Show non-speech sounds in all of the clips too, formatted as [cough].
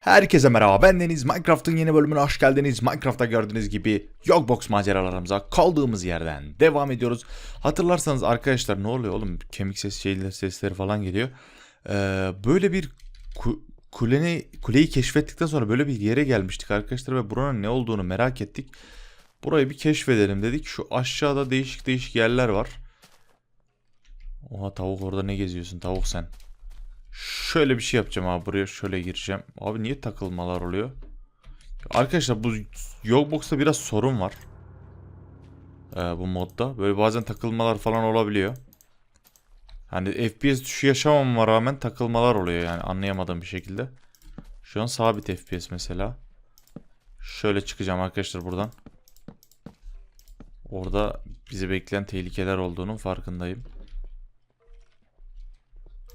Herkese merhaba ben Deniz. Minecraft'ın yeni bölümüne hoş geldiniz. Minecraft'ta gördüğünüz gibi Yogbox maceralarımıza kaldığımız yerden devam ediyoruz. Hatırlarsanız arkadaşlar ne oluyor oğlum kemik ses şeyler sesleri falan geliyor. Ee, böyle bir ku- kuleni, kuleyi keşfettikten sonra böyle bir yere gelmiştik arkadaşlar ve buranın ne olduğunu merak ettik. Burayı bir keşfedelim dedik. Şu aşağıda değişik değişik yerler var. Oha tavuk orada ne geziyorsun tavuk sen. Şöyle bir şey yapacağım abi buraya şöyle gireceğim. Abi niye takılmalar oluyor? Arkadaşlar bu Yogbox'ta biraz sorun var. Ee, bu modda. Böyle bazen takılmalar falan olabiliyor. Hani FPS düşü yaşamama rağmen takılmalar oluyor yani anlayamadığım bir şekilde. Şu an sabit FPS mesela. Şöyle çıkacağım arkadaşlar buradan. Orada bizi bekleyen tehlikeler olduğunun farkındayım.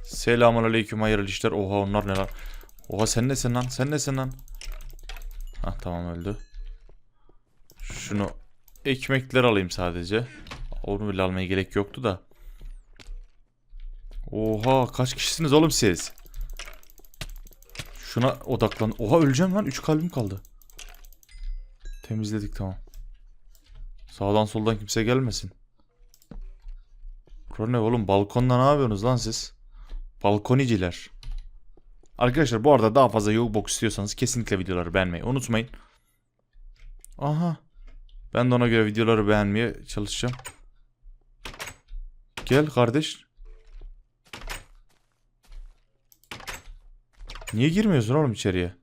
Selamun aleyküm hayırlı işler. Oha onlar ne lan? Oha sen nesin lan? Sen nesin lan? Hah tamam öldü. Şunu ekmekler alayım sadece. Onu bile almaya gerek yoktu da. Oha kaç kişisiniz oğlum siz? Şuna odaklan. Oha öleceğim lan. 3 kalbim kaldı. Temizledik tamam. Sağdan soldan kimse gelmesin. Bura ne oğlum? Balkonda ne yapıyorsunuz lan siz? Balkoniciler. Arkadaşlar bu arada daha fazla Yogbox istiyorsanız kesinlikle videoları beğenmeyi unutmayın. Aha. Ben de ona göre videoları beğenmeye çalışacağım. Gel kardeş. Niye girmiyorsun oğlum içeriye?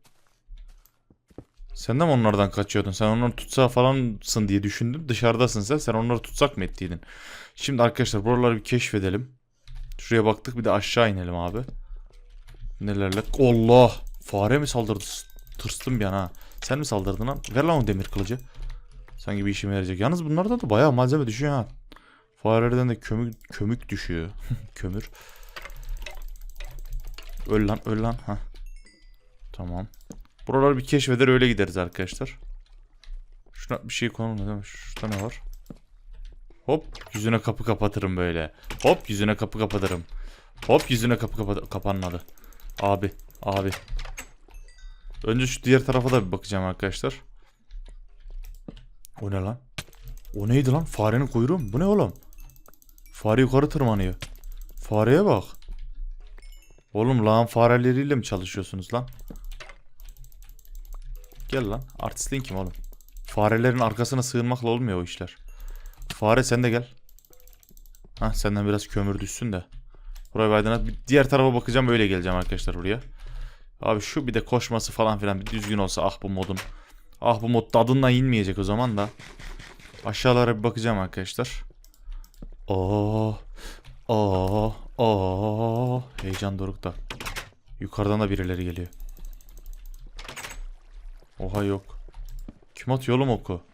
Sen de mi onlardan kaçıyordun? Sen onları tutsağı falansın diye düşündüm. Dışarıdasın sen. Sen onları tutsak mı ettiydin? Şimdi arkadaşlar buraları bir keşfedelim. Şuraya baktık bir de aşağı inelim abi. Nelerle? Allah! Fare mi saldırdı? Tırstım bir an ha. Sen mi saldırdın lan? Ver lan o demir kılıcı. Sanki bir işime yarayacak. Yalnız bunlarda da bayağı malzeme düşüyor ha. Farelerden de kömük, kömük düşüyor. [laughs] Kömür. Öl lan öl lan. Ha. Tamam. Buraları bir keşfeder öyle gideriz arkadaşlar. Şuna bir şey konulmuyor değil mi? Şurada ne var? Hop yüzüne kapı kapatırım böyle. Hop yüzüne kapı kapatırım. Hop yüzüne kapı kapat kapanmadı. Abi abi. Önce şu diğer tarafa da bir bakacağım arkadaşlar. O ne lan? O neydi lan? Farenin kuyruğu mu? Bu ne oğlum? Fare yukarı tırmanıyor. Fareye bak. Oğlum lağım fareleriyle mi çalışıyorsunuz lan? Gel lan. Artistliğin kim oğlum? Farelerin arkasına sığınmakla olmuyor o işler. Fare sen de gel. Hah senden biraz kömür düşsün de. Buraya bir aydınlat. Diğer tarafa bakacağım öyle geleceğim arkadaşlar buraya. Abi şu bir de koşması falan filan bir düzgün olsa ah bu modun. Ah bu mod tadından inmeyecek o zaman da. Aşağılara bir bakacağım arkadaşlar. Oo. Oo. Oo. Heyecan dorukta. Yukarıdan da birileri geliyor. Oha yok. Kim atıyor oğlum oku?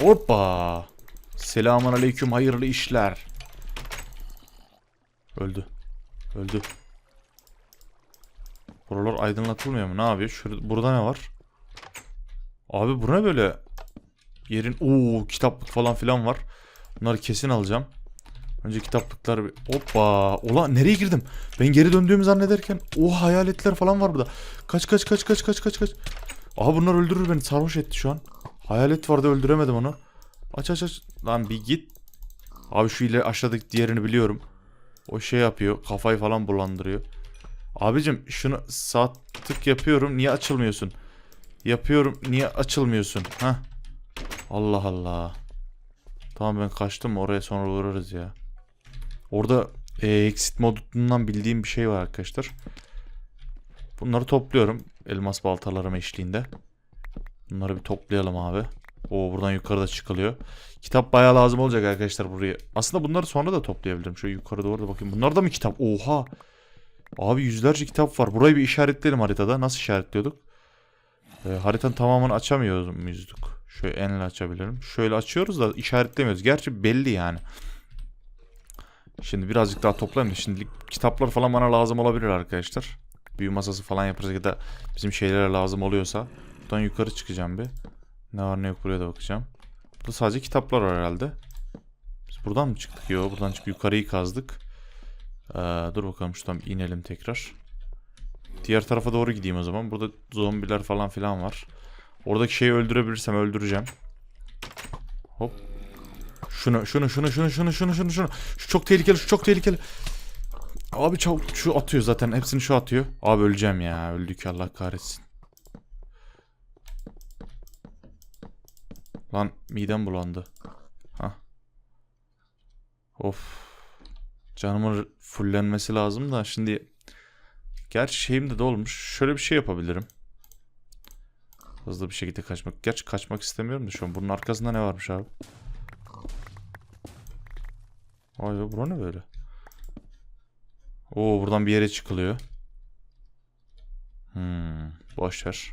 Hoppa. Selamun aleyküm hayırlı işler. Öldü. Öldü. Buralar aydınlatılmıyor mu? Ne yapıyor? Şurada, burada ne var? Abi bu ne böyle? Yerin ooo kitaplık falan filan var. Bunları kesin alacağım. Önce kitaplıkları bir... Hoppa. Ola nereye girdim? Ben geri döndüğümü zannederken o hayaletler falan var burada. Kaç kaç kaç kaç kaç kaç kaç. Aha bunlar öldürür beni. Sarhoş etti şu an. Hayalet vardı öldüremedim onu. Aç aç aç. Lan bir git. Abi şu ile aşağıdaki diğerini biliyorum. O şey yapıyor. Kafayı falan bulandırıyor. Abicim şunu sağ tık yapıyorum. Niye açılmıyorsun? Yapıyorum. Niye açılmıyorsun? Ha? Allah Allah. Tamam ben kaçtım. Oraya sonra uğrarız ya. Orada e, exit modundan bildiğim bir şey var arkadaşlar. Bunları topluyorum. Elmas baltalarım eşliğinde. Bunları bir toplayalım abi. O buradan yukarıda çıkılıyor. Kitap bayağı lazım olacak arkadaşlar buraya. Aslında bunları sonra da toplayabilirim. Şöyle yukarı doğru da bakayım. Bunlar da mı kitap? Oha. Abi yüzlerce kitap var. Burayı bir işaretleyelim haritada. Nasıl işaretliyorduk? Ee, haritanın tamamını açamıyor muyduk? Şöyle enle açabilirim. Şöyle açıyoruz da işaretlemiyoruz. Gerçi belli yani. Şimdi birazcık daha toplayayım da şimdilik kitaplar falan bana lazım olabilir arkadaşlar. Büyü masası falan yaparız ya da bizim şeylere lazım oluyorsa. Buradan yukarı çıkacağım bir. Ne var ne yok buraya da bakacağım. Burada sadece kitaplar var herhalde. Biz buradan mı çıktık? Yok buradan çıkıp yukarıyı kazdık. Ee, dur bakalım şuradan inelim tekrar. Diğer tarafa doğru gideyim o zaman. Burada zombiler falan filan var. Oradaki şeyi öldürebilirsem öldüreceğim. Hop. Şunu, şunu, şunu, şunu, şunu, şunu, şunu, şunu. Şu çok tehlikeli, şu çok tehlikeli. Abi çabuk şu atıyor zaten. Hepsini şu atıyor. Abi öleceğim ya. Öldük Allah kahretsin. Lan midem bulandı. Hah. Of. Canımın fullenmesi lazım da şimdi Gerçi şeyim de dolmuş. Şöyle bir şey yapabilirim. Hızlı bir şekilde kaçmak. Gerçi kaçmak istemiyorum da şu an. Bunun arkasında ne varmış abi? Vay be bura ne böyle? Oo buradan bir yere çıkılıyor. Hmm, boş ver.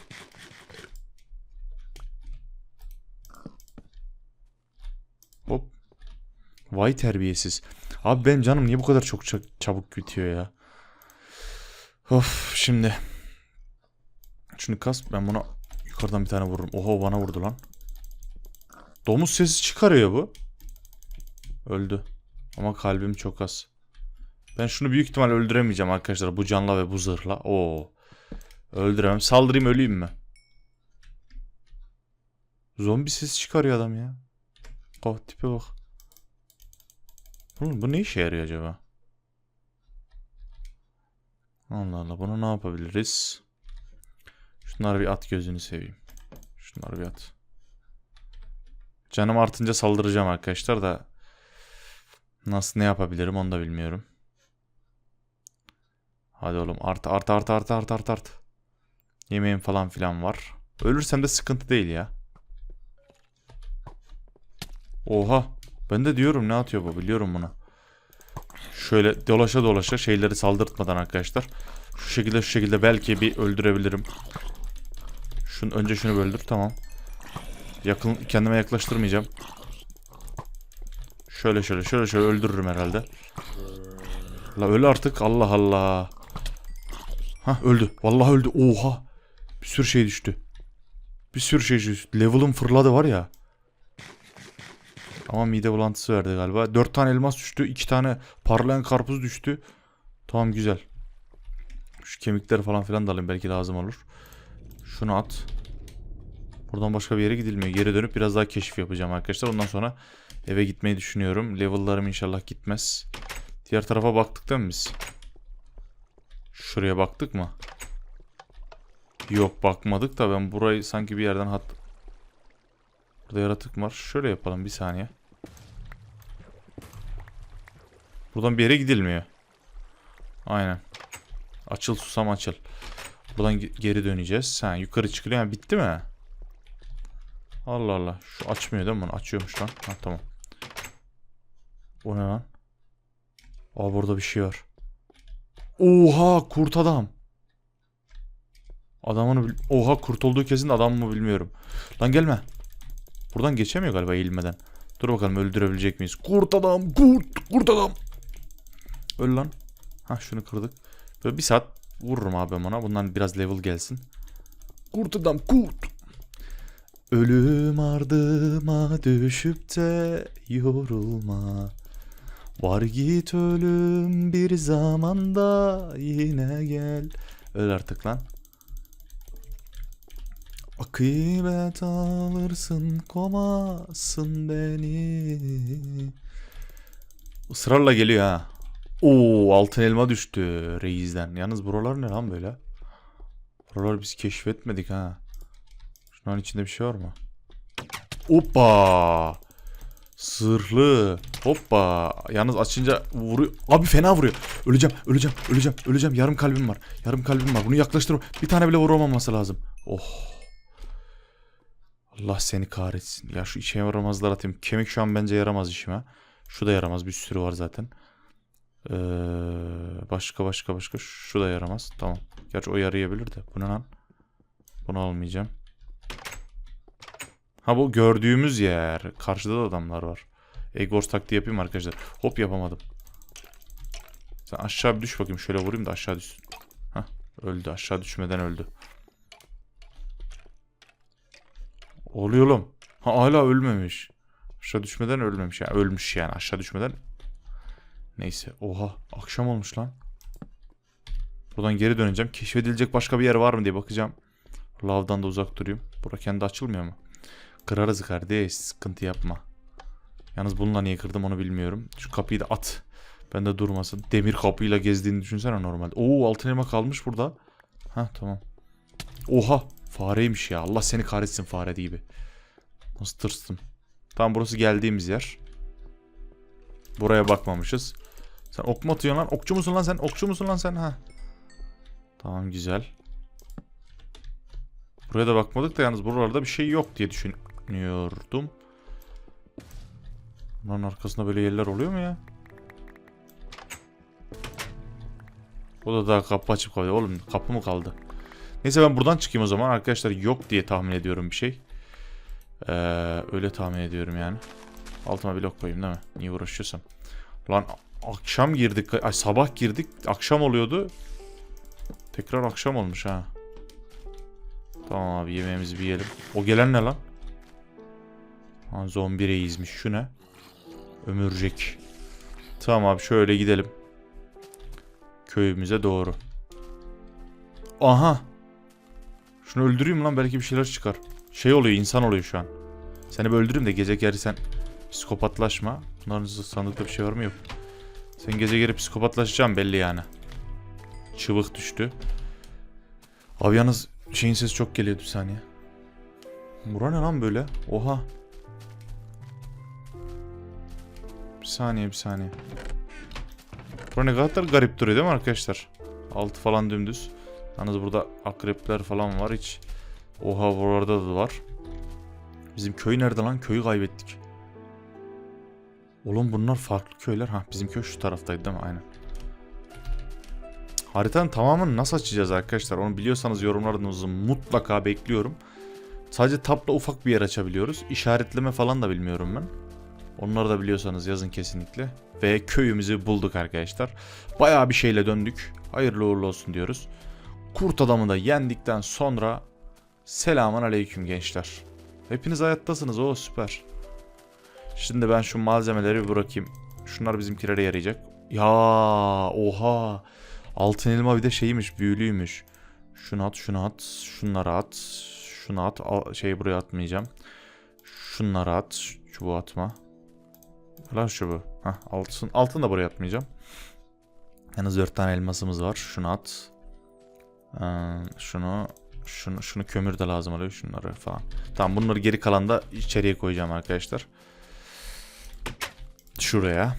Hop. Vay terbiyesiz. Abi benim canım niye bu kadar çok ça- çabuk bitiyor ya? Of şimdi. Şunu kas ben buna yukarıdan bir tane vururum. Oha bana vurdu lan. Domuz sesi çıkarıyor bu. Öldü. Ama kalbim çok az. Ben şunu büyük ihtimal öldüremeyeceğim arkadaşlar. Bu canla ve bu zırhla. Oo. Öldüremem. Saldırayım öleyim mi? Zombi sesi çıkarıyor adam ya. Oh tipe bak. Bu, bu ne işe yarıyor acaba? Allah Allah bunu ne yapabiliriz? Şunları bir at gözünü seveyim. Şunları bir at. Canım artınca saldıracağım arkadaşlar da nasıl ne yapabilirim onu da bilmiyorum. Hadi oğlum art art art art art art art. Yemeğim falan filan var. Ölürsem de sıkıntı değil ya. Oha. Ben de diyorum ne atıyor bu biliyorum bunu. Şöyle dolaşa dolaşa şeyleri saldırtmadan arkadaşlar. Şu şekilde şu şekilde belki bir öldürebilirim. Şunu, önce şunu öldür tamam. Yakın kendime yaklaştırmayacağım. Şöyle şöyle şöyle şöyle öldürürüm herhalde. La öl artık Allah Allah. Ha öldü. Vallahi öldü. Oha. Bir sürü şey düştü. Bir sürü şey düştü. Level'ım fırladı var ya. Ama mide bulantısı verdi galiba. 4 tane elmas düştü. 2 tane parlayan karpuz düştü. Tamam güzel. Şu kemikleri falan filan da alayım belki lazım olur. Şunu at. Buradan başka bir yere gidilmiyor. Geri dönüp biraz daha keşif yapacağım arkadaşlar. Ondan sonra eve gitmeyi düşünüyorum. Level'larım inşallah gitmez. Diğer tarafa baktık değil mi biz? Şuraya baktık mı? Yok bakmadık da ben burayı sanki bir yerden hat... Burada yaratık var. Şöyle yapalım bir saniye. Buradan bir yere gidilmiyor. Aynen. Açıl susam açıl. Buradan ge- geri döneceğiz. Ha yukarı çıkılıyor. Ha, bitti mi? Allah Allah. Şu açmıyor değil mi bunu? Açıyormuş lan. Ha tamam. O ne lan? Aa burada bir şey var. Oha kurt adam. Adamını Oha kurt olduğu kesin adam mı bilmiyorum. Lan gelme. Buradan geçemiyor galiba eğilmeden. Dur bakalım öldürebilecek miyiz? Kurt adam, kurt, kurt adam. Öl lan. Ha şunu kırdık. Böyle bir saat vururum abi ona. Bundan biraz level gelsin. Kurt adam, kurt. Ölüm ardıma düşüp de yorulma. Var git ölüm bir zamanda yine gel. Öl artık lan. Akıbet alırsın komasın beni. Israrla geliyor ha. Oo altın elma düştü reisden. Yalnız buralar ne lan böyle? Buraları biz keşfetmedik ha. Şunun içinde bir şey var mı? Hoppa. Sırlı. Hoppa. Yalnız açınca vuruyor. Abi fena vuruyor. Öleceğim, öleceğim, öleceğim, öleceğim. Yarım kalbim var. Yarım kalbim var. Bunu yaklaştır. Bir tane bile vuramaması lazım. Oh. Allah seni kahretsin. Ya şu işe yaramazlar atayım. Kemik şu an bence yaramaz işime. Şu da yaramaz. Bir sürü var zaten. Ee, başka başka başka. Şu da yaramaz. Tamam. Gerçi o yarayabilir de. Bu ne lan? Bunu almayacağım. Ha bu gördüğümüz yer. Karşıda da adamlar var. Egors taktiği yapayım arkadaşlar. Hop yapamadım. Sen aşağı bir düş bakayım. Şöyle vurayım da aşağı düşsün. Hah öldü. Aşağı düşmeden öldü. Oluyor oğlum. Ha hala ölmemiş. Aşağı düşmeden ölmemiş. Yani ölmüş yani aşağı düşmeden. Neyse. Oha akşam olmuş lan. Buradan geri döneceğim. Keşfedilecek başka bir yer var mı diye bakacağım. Lavdan da uzak durayım. Bura kendi açılmıyor mu? Kırarız kardeş. Sıkıntı yapma. Yalnız bununla niye kırdım onu bilmiyorum. Şu kapıyı da at. Ben de durmasın. Demir kapıyla gezdiğini düşünsene normalde. Oo altın elma kalmış burada. Ha tamam. Oha fareymiş ya. Allah seni kahretsin fare gibi. Nasıl tırstım. Tamam burası geldiğimiz yer. Buraya bakmamışız. Sen ok mu atıyorsun lan? Okçu musun lan sen? Okçu musun lan sen? Ha. Tamam güzel. Buraya da bakmadık da yalnız buralarda bir şey yok diye düşünüyordum. Bunların arkasında böyle yerler oluyor mu ya? O da daha kapı açıp kalıyor. Oğlum kapı mı kaldı? Neyse ben buradan çıkayım o zaman. Arkadaşlar yok diye tahmin ediyorum bir şey. Ee, öyle tahmin ediyorum yani. Altıma blok koyayım değil mi? Niye uğraşıyorsam. Lan akşam girdik. Ay sabah girdik. Akşam oluyordu. Tekrar akşam olmuş ha. Tamam abi yemeğimizi bir yiyelim. O gelen ne lan? Ha, zombi reismiş. Şu ne? Ömürcek. Tamam abi şöyle gidelim. Köyümüze doğru. Aha. Şunu öldüreyim lan belki bir şeyler çıkar. Şey oluyor insan oluyor şu an. Seni bir öldüreyim de gece geri sen psikopatlaşma. Bunların sandıkta bir şey var mı yok. Sen gece geri psikopatlaşacaksın belli yani. Çıvık düştü. Abi yalnız şeyin sesi çok geliyordu bir saniye. Bura ne lan böyle? Oha. Bir saniye bir saniye. Bura ne kadar garip duruyor değil mi arkadaşlar? Altı falan dümdüz. Yalnız burada akrepler falan var hiç. Oha buralarda da var. Bizim köy nerede lan? Köyü kaybettik. Oğlum bunlar farklı köyler. Ha bizim köy şu taraftaydı değil mi? Aynen. Haritanın tamamını nasıl açacağız arkadaşlar? Onu biliyorsanız yorumlarınızı mutlaka bekliyorum. Sadece tapla ufak bir yer açabiliyoruz. İşaretleme falan da bilmiyorum ben. Onları da biliyorsanız yazın kesinlikle. Ve köyümüzü bulduk arkadaşlar. Bayağı bir şeyle döndük. Hayırlı uğurlu olsun diyoruz. Kurt adamı da yendikten sonra selamun aleyküm gençler. Hepiniz hayattasınız o süper. Şimdi ben şu malzemeleri bırakayım. Şunlar bizimkilere yarayacak. Ya oha. Altın elma bir de şeymiş büyülüymüş. Şunu at şunu at. Şunları at. Şunu at. Al, şeyi buraya atmayacağım. Şunları at. Çubuğu atma. Lan şu bu. Hah, altın, altın da buraya atmayacağım. Yalnız 4 tane elmasımız var. Şunu at. Ee, şunu şunu şunu kömür de lazım oluyor şunları falan. Tamam bunları geri kalan da içeriye koyacağım arkadaşlar. Şuraya.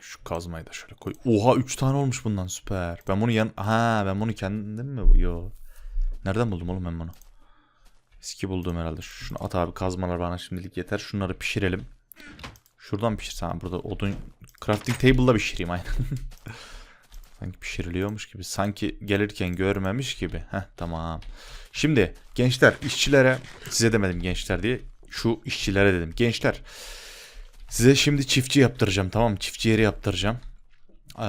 Şu kazmayı da şöyle koy. Oha 3 tane olmuş bundan süper. Ben bunu yan ha ben bunu kendim mi yo. Nereden buldum oğlum ben bunu? Eski bulduğum herhalde. Şunu at abi kazmalar bana şimdilik yeter. Şunları pişirelim. Şuradan pişirsen burada odun crafting table'da pişireyim aynen. [laughs] Sanki pişiriliyormuş gibi. Sanki gelirken görmemiş gibi. Heh tamam. Şimdi gençler işçilere size demedim gençler diye. Şu işçilere dedim. Gençler size şimdi çiftçi yaptıracağım tamam mı? Çiftçi yeri yaptıracağım. Ee,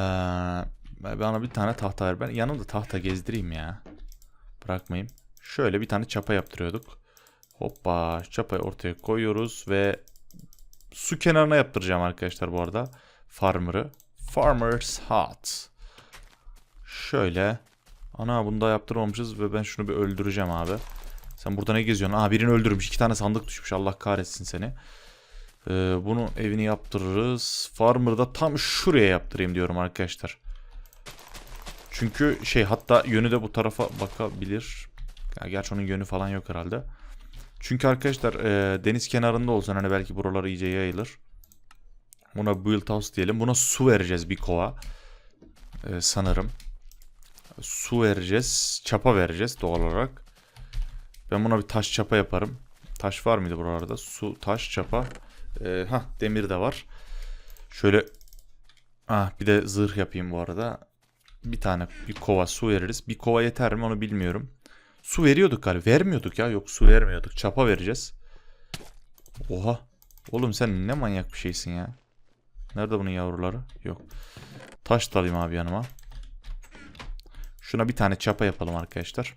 bana bir tane tahta ver. Ben yanımda tahta gezdireyim ya. Bırakmayayım. Şöyle bir tane çapa yaptırıyorduk. Hoppa çapayı ortaya koyuyoruz ve su kenarına yaptıracağım arkadaşlar bu arada. Farmer'ı. Farmer's Hut. Şöyle. Ana bunu da yaptırmamışız ve ben şunu bir öldüreceğim abi. Sen burada ne geziyorsun? Aa birini öldürmüş. İki tane sandık düşmüş. Allah kahretsin seni. Ee, bunu evini yaptırırız. Farmer'da tam şuraya yaptırayım diyorum arkadaşlar. Çünkü şey hatta yönü de bu tarafa bakabilir. Ya, gerçi onun yönü falan yok herhalde. Çünkü arkadaşlar e, deniz kenarında olsan hani belki buralar iyice yayılır. Buna build house diyelim. Buna su vereceğiz bir kova. E, sanırım. Su vereceğiz. Çapa vereceğiz doğal olarak. Ben buna bir taş çapa yaparım. Taş var mıydı buralarda? Su, taş, çapa. E, ha demir de var. Şöyle Ah bir de zırh yapayım bu arada. Bir tane bir kova su veririz. Bir kova yeter mi onu bilmiyorum. Su veriyorduk galiba. Vermiyorduk ya. Yok su vermiyorduk. Çapa vereceğiz. Oha. Oğlum sen ne manyak bir şeysin ya. Nerede bunun yavruları? Yok. Taş da alayım abi yanıma. Şuna bir tane çapa yapalım arkadaşlar.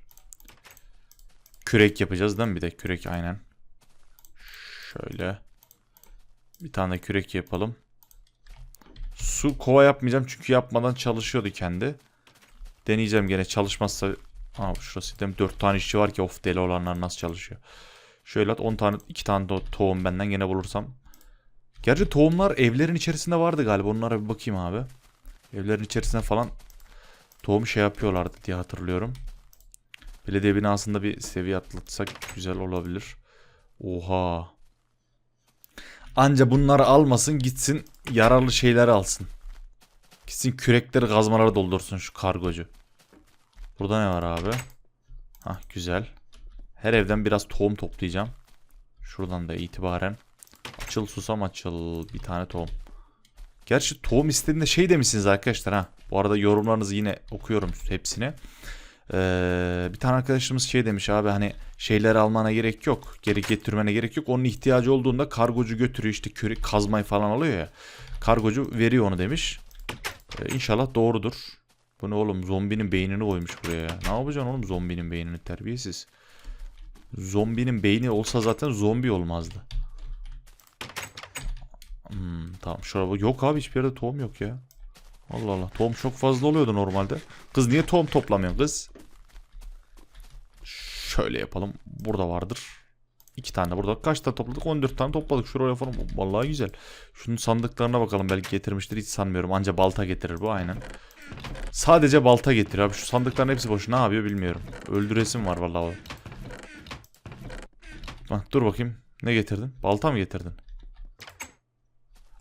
Kürek yapacağız değil mi? Bir de kürek aynen. Şöyle. Bir tane kürek yapalım. Su kova yapmayacağım çünkü yapmadan çalışıyordu kendi. Deneyeceğim gene çalışmazsa. Aa şurası dedim 4 tane işçi var ki of deli olanlar nasıl çalışıyor. Şöyle at 10 tane 2 tane de tohum benden gene bulursam. Gerçi tohumlar evlerin içerisinde vardı galiba. Onlara bir bakayım abi. Evlerin içerisinde falan tohum şey yapıyorlardı diye hatırlıyorum. Belediye binasında bir seviye atlatsak güzel olabilir. Oha. Anca bunları almasın gitsin yararlı şeyleri alsın. Gitsin kürekleri kazmaları doldursun şu kargocu. Burada ne var abi? Hah güzel. Her evden biraz tohum toplayacağım. Şuradan da itibaren. Açıl susam açıl. Bir tane tohum. Gerçi tohum istediğinde şey demişsiniz arkadaşlar ha. Bu arada yorumlarınızı yine okuyorum hepsini. Ee, bir tane arkadaşımız şey demiş abi hani şeyleri almana gerek yok. Geri getirmene gerek yok. Onun ihtiyacı olduğunda kargocu götürüyor işte küre kazmayı falan alıyor ya. Kargocu veriyor onu demiş. Ee, inşallah doğrudur. Bu ne oğlum zombinin beynini koymuş buraya ya. Ne yapacaksın oğlum zombinin beynini terbiyesiz. Zombinin beyni olsa zaten zombi olmazdı. Hmm, tamam şurada yok abi hiçbir yerde tohum yok ya. Allah Allah tohum çok fazla oluyordu normalde. Kız niye tohum toplamıyor kız? Şöyle yapalım. Burada vardır. İki tane burada. Kaç tane topladık? 14 tane topladık. Şuraya falan. Vallahi güzel. Şunun sandıklarına bakalım. Belki getirmiştir. Hiç sanmıyorum. Anca balta getirir bu aynen. Sadece balta getiriyor abi. Şu sandıkların hepsi boş. Ne yapıyor bilmiyorum. Öldüresim var vallahi. Bak dur bakayım. Ne getirdin? Balta mı getirdin?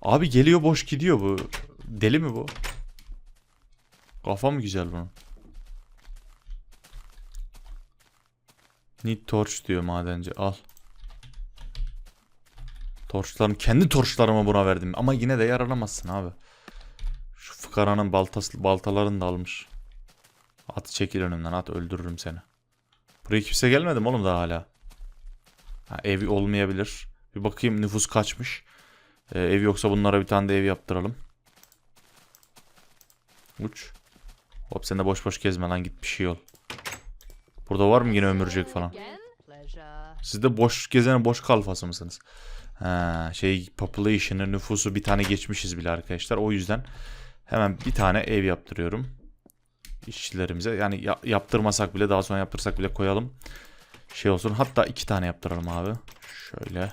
Abi geliyor boş gidiyor bu. Deli mi bu? Kafa mı güzel bunun? Need torch diyor madenci. Al. Torçlarım kendi torçlarımı buna verdim ama yine de yaralamazsın abi. Şu fıkaranın baltası, baltalarını da almış. At çekil önümden at öldürürüm seni. Buraya kimse gelmedi mi oğlum daha hala? Ha, ev olmayabilir. Bir bakayım nüfus kaçmış. Ee, ev yoksa bunlara bir tane de ev yaptıralım. Uç. Hop sen de boş boş gezme lan git bir şey ol. Burada var mı yine ömürcek falan? Siz de boş gezene boş kalfası mısınız? Ha, şey population'ı nüfusu bir tane geçmişiz bile arkadaşlar. O yüzden hemen bir tane ev yaptırıyorum. İşçilerimize yani ya- yaptırmasak bile daha sonra yaptırsak bile koyalım. Şey olsun hatta iki tane yaptıralım abi. Şöyle.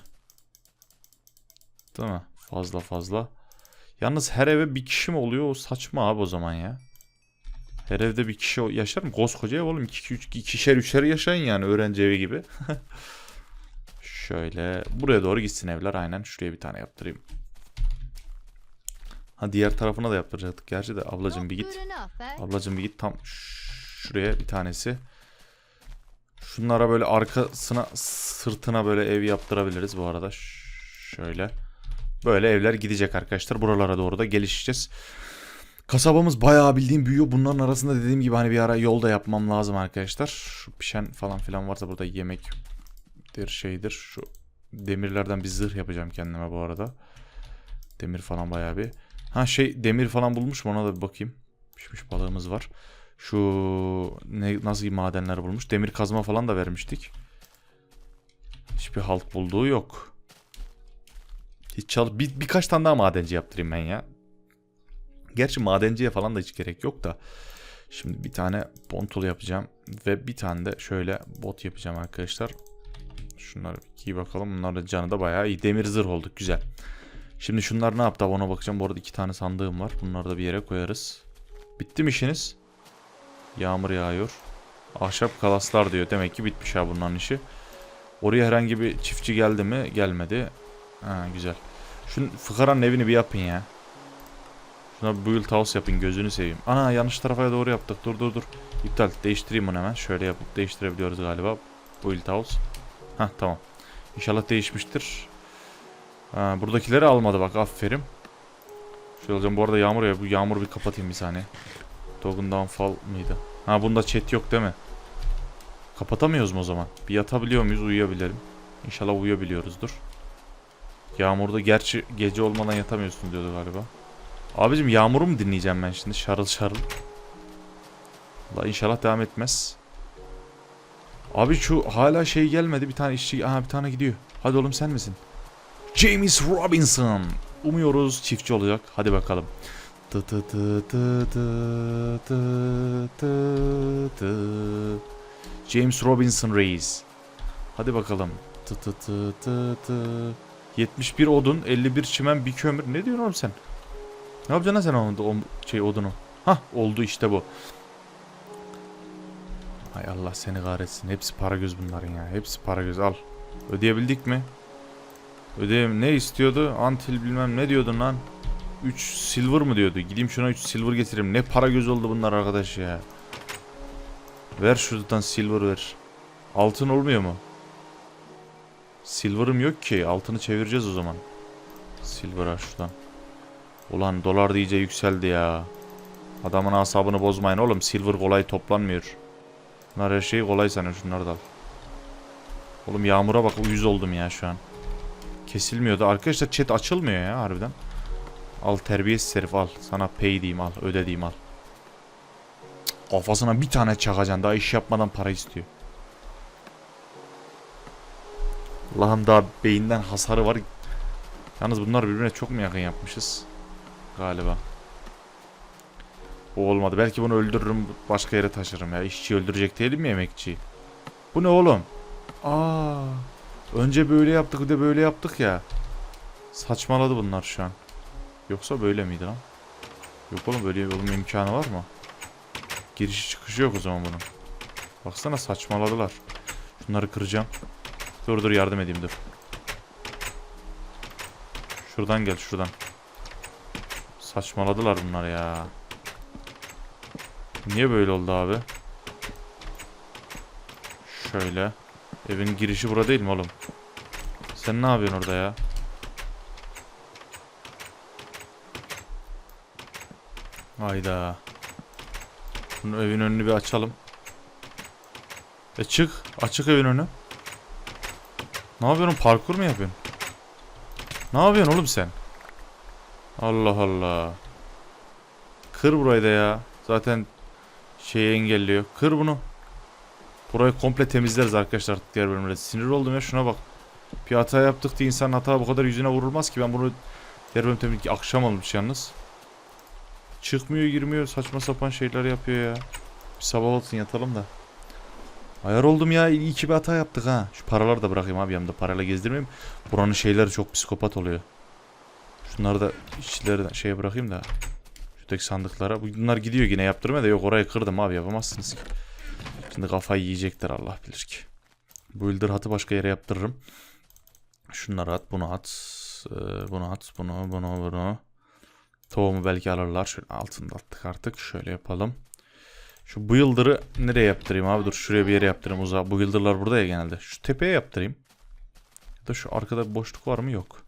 Değil mi? Fazla fazla. Yalnız her eve bir kişi mi oluyor? O saçma abi o zaman ya. Her evde bir kişi yaşar mı? Koskoca ev oğlum. İki, üç, ikişer üçer yaşayın yani öğrenci evi gibi. [laughs] Şöyle buraya doğru gitsin evler. Aynen şuraya bir tane yaptırayım. Ha diğer tarafına da yaptıracaktık gerçi de ablacım bir git. Ablacım bir git tam şuraya bir tanesi. Şunlara böyle arkasına sırtına böyle ev yaptırabiliriz bu arada. Şöyle. Böyle evler gidecek arkadaşlar. Buralara doğru da gelişeceğiz. Kasabamız bayağı bildiğim büyüyor. Bunların arasında dediğim gibi hani bir ara yol da yapmam lazım arkadaşlar. Şu pişen falan filan varsa burada yemektir şeydir. Şu demirlerden bir zırh yapacağım kendime bu arada. Demir falan bayağı bir. Ha şey demir falan bulmuş mu ona da bir bakayım. Pişmiş balığımız var. Şu ne nasıl madenler bulmuş. Demir kazma falan da vermiştik. Hiçbir halt bulduğu yok. Hiç çal bir, birkaç tane daha madenci yaptırayım ben ya. Gerçi madenciye falan da hiç gerek yok da. Şimdi bir tane pontul yapacağım. Ve bir tane de şöyle bot yapacağım arkadaşlar. Şunları giy bakalım. Bunların canı da bayağı iyi. Demir zırh olduk. Güzel. Şimdi şunlar ne yaptı? Ona bakacağım. Bu arada iki tane sandığım var. Bunları da bir yere koyarız. Bitti mi işiniz? Yağmur yağıyor. Ahşap kalaslar diyor. Demek ki bitmiş ha bunların işi. Oraya herhangi bir çiftçi geldi mi? Gelmedi. Ha güzel. Şunun fıkaranın evini bir yapın ya. Şuna build house yapın gözünü seveyim. Ana yanlış tarafa doğru yaptık. Dur dur dur. İptal. Değiştireyim bunu hemen. Şöyle yapıp değiştirebiliyoruz galiba. Build house. Hah tamam. İnşallah değişmiştir. Ha, buradakileri almadı bak aferin. Şöyle alacağım. Bu arada yağmur ya. Bu yağmur bir kapatayım bir saniye. Dogun Downfall mıydı? Ha bunda chat yok değil mi? Kapatamıyoruz mu o zaman? Bir yatabiliyor muyuz? Uyuyabilirim. İnşallah uyuyabiliyoruzdur. Yağmurda gerçi gece olmadan yatamıyorsun diyordu galiba. Abicim yağmuru mu dinleyeceğim ben şimdi? Şarıl şarıl. Allah inşallah devam etmez. Abi şu hala şey gelmedi. Bir tane işçi... Aha bir tane gidiyor. Hadi oğlum sen misin? James Robinson. Umuyoruz çiftçi olacak. Hadi bakalım. Tı tı tı tı tı tı tı tı. James Robinson Reis. Hadi bakalım. Tı tı tı tı tı. 71 odun, 51 çimen, bir kömür. Ne diyorsun oğlum sen? Ne yapacaksın lan sen onu, o şey odunu? Hah oldu işte bu. Hay Allah seni kahretsin. Hepsi para göz bunların ya. Hepsi para göz. Al. Ödeyebildik mi? Ödeyem ne istiyordu? Antil bilmem ne diyordun lan? 3 silver mı diyordu? Gideyim şuna 3 silver getireyim. Ne para göz oldu bunlar arkadaş ya. Ver şuradan silver ver. Altın olmuyor mu? Silver'ım yok ki. Altını çevireceğiz o zaman. Silver'a şuradan. Ulan dolar da iyice yükseldi ya. Adamın asabını bozmayın oğlum. Silver kolay toplanmıyor. Bunlar her şey kolay sanıyor şunları da al. Oğlum yağmura bak uyuz oldum ya şu an. Kesilmiyordu. Arkadaşlar chat açılmıyor ya harbiden. Al terbiyesiz herif al. Sana pay diyeyim al. Öde diyeyim al. Cık, Kafasına bir tane çakacaksın. Daha iş yapmadan para istiyor. Allah'ım daha beyinden hasarı var. Yalnız bunlar birbirine çok mu yakın yapmışız? Galiba. O olmadı. Belki bunu öldürürüm başka yere taşırım ya. İşçi öldürecek değilim mi emekçiyi? Bu ne oğlum? Aa. Önce böyle yaptık bir de böyle yaptık ya. Saçmaladı bunlar şu an. Yoksa böyle miydi lan? Yok oğlum böyle olma imkanı var mı? Girişi çıkışı yok o zaman bunun. Baksana saçmaladılar. Şunları kıracağım. Dur dur yardım edeyim dur. Şuradan gel şuradan. Saçmaladılar bunlar ya. Niye böyle oldu abi? Şöyle. Evin girişi bura değil mi oğlum? Sen ne yapıyorsun orada ya? Hayda. Bunun evin önünü bir açalım. E çık. Açık evin önü. Ne yapıyorsun? Parkur mu yapıyorsun? Ne yapıyorsun oğlum sen? Allah Allah. Kır burayı da ya. Zaten şeyi engelliyor. Kır bunu. Burayı komple temizleriz arkadaşlar diğer bölümde. Sinir oldum ya şuna bak. Bir hata yaptık diye insan hata bu kadar yüzüne vurulmaz ki. Ben bunu diğer bölüm akşam olmuş yalnız. Çıkmıyor girmiyor saçma sapan şeyler yapıyor ya. Bir sabah olsun yatalım da. Ayar oldum ya iyi ki bir hata yaptık ha. Şu paraları da bırakayım abi yanımda parayla gezdirmeyeyim. Buranın şeyleri çok psikopat oluyor. Şunları da işçileri de şeye bırakayım da. Şuradaki sandıklara. Bunlar gidiyor yine yaptırmaya da yok orayı kırdım abi yapamazsınız ki. Şimdi kafayı yiyecekler Allah bilir ki. Bu ildir hatı başka yere yaptırırım. Şunları at bunu at. Ee, bunu at bunu bunu bunu. Tohumu belki alırlar. Şöyle altında attık artık. Şöyle yapalım. Şu bu yıldırı nereye yaptırayım abi? Dur şuraya bir yere yaptırayım uzağa. Bu yıldırlar burada ya genelde. Şu tepeye yaptırayım. Ya da şu arkada boşluk var mı? Yok.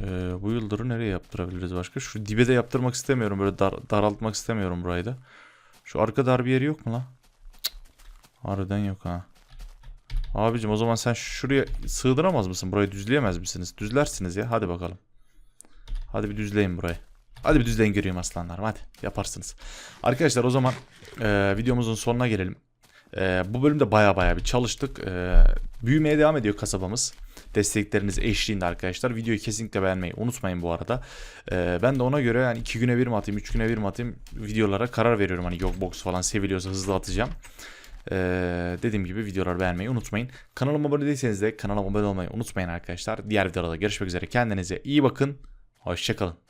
Ee, bu yıldırı nereye yaptırabiliriz başka? Şu dibe de yaptırmak istemiyorum. Böyle dar, daraltmak istemiyorum burayı da. Şu arka dar bir yeri yok mu la? Cık. Harbiden yok ha. Abicim o zaman sen şuraya sığdıramaz mısın? Burayı düzleyemez misiniz? Düzlersiniz ya. Hadi bakalım. Hadi bir düzleyin burayı. Hadi bir düzleyin göreyim aslanlarım. Hadi yaparsınız. Arkadaşlar o zaman e, videomuzun sonuna gelelim. E, bu bölümde baya baya bir çalıştık. E, büyümeye devam ediyor kasabamız. Destekleriniz eşliğinde arkadaşlar. Videoyu kesinlikle beğenmeyi unutmayın bu arada. E, ben de ona göre yani 2 güne bir mi atayım 3 güne bir mi atayım videolara karar veriyorum. Hani yok box falan seviliyorsa hızlı atacağım. Ee, dediğim gibi videoları beğenmeyi unutmayın. Kanalıma abone değilseniz de kanalıma abone olmayı unutmayın arkadaşlar. Diğer videolarda görüşmek üzere. Kendinize iyi bakın. Hoşçakalın.